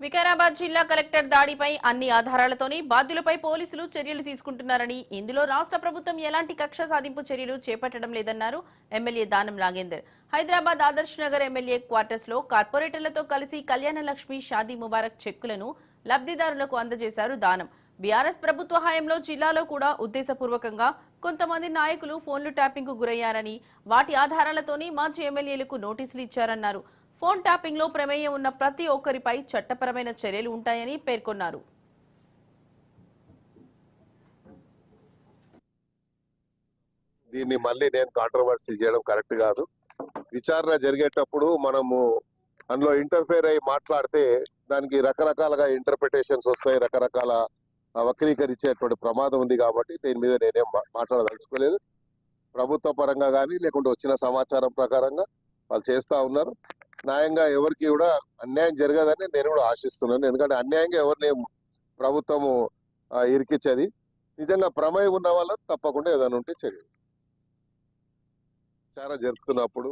వికారాబాద్ జిల్లా కలెక్టర్ దాడిపై అన్ని ఆధారాలతోనే బాధ్యులపై పోలీసులు చర్యలు తీసుకుంటున్నారని ఇందులో రాష్ట్ర ప్రభుత్వం ఎలాంటి కక్ష సాధింపు చర్యలు చేపట్టడం లేదన్నారు ఎమ్మెల్యే దానం నాగేందర్. హైదరాబాద్ ఆదర్శ్ నగర్ ఎమ్మెల్యే క్వార్టర్స్లో కార్పొరేటర్లతో కలిసి కళ్యాణ లక్ష్మి షాదీ ముబారక్ చెక్కులను లబ్ధిదారులకు అందజేశారు దానం. బీఆర్ఎస్ ప్రభుత్వ హయాంలో జిల్లాలో కూడా ఉద్దేశపూర్వకంగా కొంతమంది నాయకులు ఫోన్లు ట్యాపింగ్కు గురయ్యారని వాటి ఆధారాలతోనే మాజీ ఎమ్మెల్యేలకు నోటీసులు ఇచ్చారన్నారు. ఫోన్ ట్యాపింగ్లో ప్రమేయం ఉన్న ప్రతి ఒక్కరిపై చట్టపరమైన చర్యలు ఉంటాయని పేర్కొన్నారు. దీన్ని మళ్ళీ నేను కాంట్రవర్సీ చేయడం కరెక్ట్ కాదు. విచారణ జరిగేటప్పుడు మనము అందులో ఇంటర్ఫేర్ అయ్యి మాట్లాడితే దానికి రకరకాలుగా ఇంటర్ప్రిటేషన్స్ వస్తాయి రకరకాల వక్రీకరించేటువంటి ప్రమాదం ఉంది కాబట్టి దీని మీద నేనేం మా- మాట్లాడదలుచుకోలేదు. ప్రభుత్వ పరంగా కానీ లేకుంటే వచ్చిన సమాచారం ప్రకారంగా వాళ్ళు చేస్తూ ఉన్నారు. న్యాయంగా ఎవరికి కూడా అన్యాయం జరగదని నేను కూడా ఆశిస్తున్నాను. ఎందుకంటే అన్యాయంగా ఎవరిని ప్రభుత్వము ఇరికిచ్చేది నిజంగా ప్రమేయం ఉన్న వాళ్ళకి తప్పకుండా ఏదైనా ఉంటే చేయాలి చాలా జరుపుతున్నప్పుడు